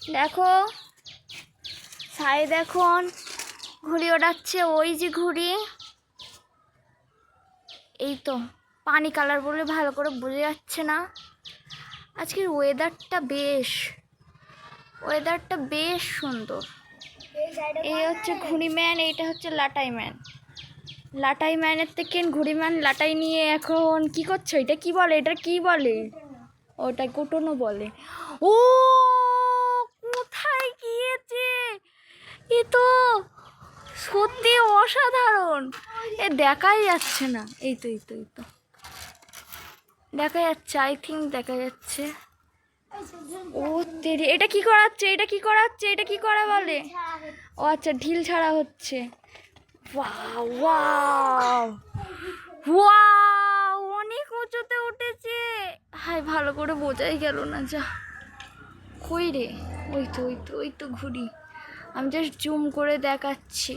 দেখো সাই দেখুন ঘুড়ি ওড়াচ্ছে, ওই যে ঘুড়ি। এই তো, পানি কালার বলে ভালো করে বোঝা যাচ্ছে না। আজকের ওয়েদারটা বেশ ওয়েদারটা বেশ সুন্দর। এই হচ্ছে ঘুড়ি ম্যান এইটা হচ্ছে লাটাই ম্যান লাটাই ম্যানের থেকে ঘুড়ি ম্যান লাটাই নিয়ে এখন কি করছ? এটা কি বলে? এটা কি বলে? ওটা কুটনো বলে। ও তো সত্যি অসাধারণ। এ দেখাই যাচ্ছে না। এই তো এই তো এই তো। দেখা যাচ্ছে আই থিঙ্ক দেখা যাচ্ছে। ও তেরি, এটা কি করাচ্ছে? এটা কি করাচ্ছে? এটা কি করা বলে? ও আচ্ছা ঢিল ছাড়া হচ্ছে। অনেক উঁচুতে উঠেছে। হাই ভালো করে বোঝাই গেল না, যা। কই রে? ওই তো ওই তো ওই তো ঘুরি আমি জাস্ট জুম করে দেখাচ্ছি।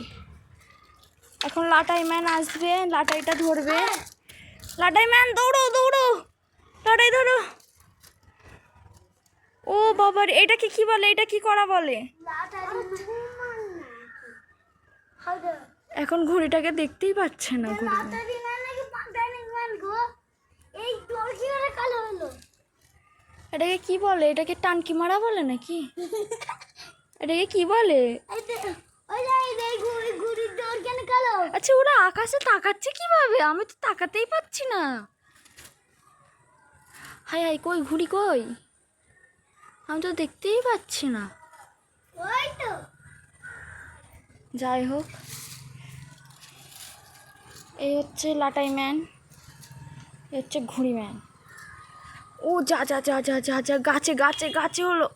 এখন লাটাই ম্যান আসবে লাটাইটা ধরবে। লাটাই ম্যান দৌড়ো দৌড়ো। লাটাই ধরো। ও বাবার এটাকে কি বলে? এটা কি করা বলে? এখন ঘুড়িটাকে দেখতেই পাচ্ছে না ঘুড়ি। এই তোর কি করে কালো হলো? এটাকে কি বলে? এটাকে টানকি মারা বলে নাকি? এটাকে কি বলে? কালো আচ্ছা ওরা আকাশে তাকাচ্ছে কীভাবে? আমি তো তাকাতেই পাচ্ছি না। হাই হাই কই ঘুড়ি কই? আমি তো দেখতেই পাচ্ছি না। যাই হোক এই হচ্ছে লাটাই ম্যান এই হচ্ছে ঘুড়ি ম্যান। ও যা যা যা যা যা যা গাছে গাছে গাছে হলো।